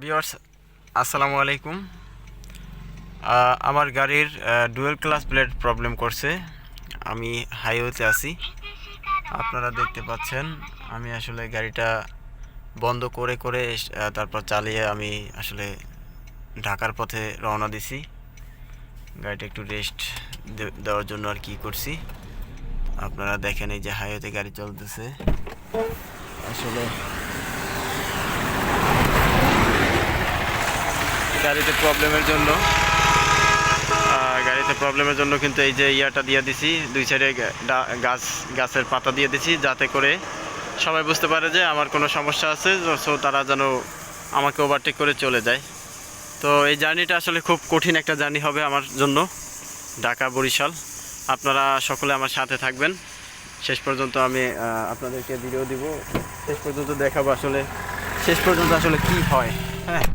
বিয়ার্স আসসালামু আলাইকুম। আমার গাড়ির ডুয়েল ক্লাস প্লেট প্রবলেম করছে। আমি হাইওয়েতে আছি। আপনারা দেখতে পাচ্ছেন, আমি আসলে গাড়িটা বন্ধ করে করে তারপর চালিয়ে আমি আসলে ঢাকার পথে রওনা দিছি। গাড়িটা একটু রেস্ট দেওয়ার জন্য আর কি করছি। আপনারা দেখেন এই যে হাইওয়েতে গাড়ি চলতেছে। আসলে গাড়িতে প্রবলেমের জন্য। গাড়িতে প্রবলেমের জন্য কিন্তু এই যে ইয়াটা দিয়ে দিছি, দুই সাইডে গাছ, গাছের পাতা দিয়ে দিছি, যাতে করে সবাই বুঝতে পারে যে আমার কোনো সমস্যা আছে, সো তারা যেন আমাকে ওভারটেক করে চলে যায়। তো এই জার্নিটা আসলে খুব কঠিন একটা জার্নি হবে আমার জন্য, ঢাকা, বরিশাল। আপনারা সকলে আমার সাথে থাকবেন। শেষ পর্যন্ত আমি আপনাদেরকে ভিডিও দিব। শেষ পর্যন্ত দেখাবো আসলে, শেষ পর্যন্ত আসলে কি হয় হ্যাঁ?